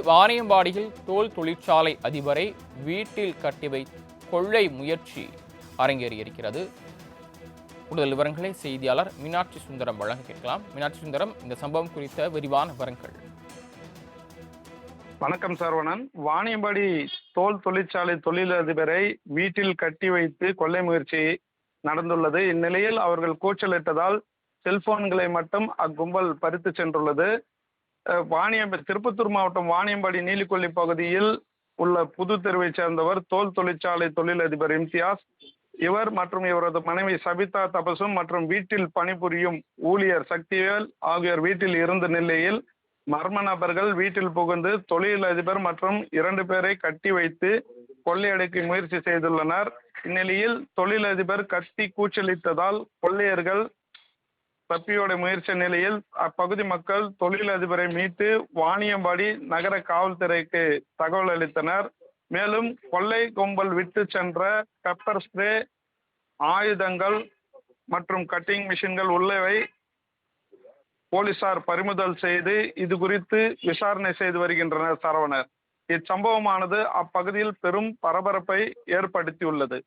வாணியம்பாடியில் தோல் தொழிற்சாலை அதிபரை வீட்டில் கட்டி வை கொள்ளை முயற்சி அரங்கேறியிருக்கிறது. கூடுதல் விவரங்களை செய்தியாளர் மீனாட்சி சுந்தரம் வழங்க கேட்கலாம். மீனாட்சி சுந்தரம் இந்த சம்பவம் குறித்த விரிவான விவரங்கள். வணக்கம் சரவணன் வாணியம்பாடி தோல் தொழிற்சாலை தொழிலதிபரை வீட்டில் கட்டி வைத்து கொள்ளை முயற்சி நடந்துள்ளது. இந்நிலையில் அவர்கள் கூச்சலிட்டதால் செல்போன்களை மட்டும் அக்கும்பல் பறித்து சென்றுள்ளது. அஹ், திருப்பத்தூர் மாவட்டம் வாணியம்பாடி நீலிக்கொல்லி பகுதியில் உள்ள புது தெருவைச் சேர்ந்தவர் தோல் தொழிற்சாலை தொழிலதிபர் இம்தியாஸ் இவர் மற்றும் இவரது மனைவி சபிதா தபசும் மற்றும் வீட்டில் பணிபுரியும் ஊழியர் சக்திவேல் ஆகியோர் வீட்டில் இருந்த நிலையில் மர்ம நபர்கள் வீட்டில் புகுந்து தொழிலதிபர் மற்றும் இரண்டு பேரை கட்டி வைத்து கொள்ளையடிக்க முயற்சி செய்துள்ளனர். இந்நிலையில் தொழிலதிபர் கத்தி கூச்சலிட்டதால் கொள்ளையர்கள் தப்பியோட முயற்சி நிலையில் அப்பகுதி மக்கள் தொழிலதிபரை மீட்டு வாணியம்பாடி நகர காவல்துறைக்கு தகவல் அளித்தனர். மேலும் கொள்ளை கும்பல் விட்டு சென்ற பெப்பர் ஸ்ப்ரே ஆயுதங்கள் மற்றும் கட்டிங் மிஷின்கள் உள்ளவை போலீசார் பறிமுதல் செய்து இது குறித்து விசாரணை செய்து வருகின்றனர் சரவணர். இச்சம்பவமானது அப்பகுதியில் பெரும் பரபரப்பை ஏற்படுத்தியுள்ளது.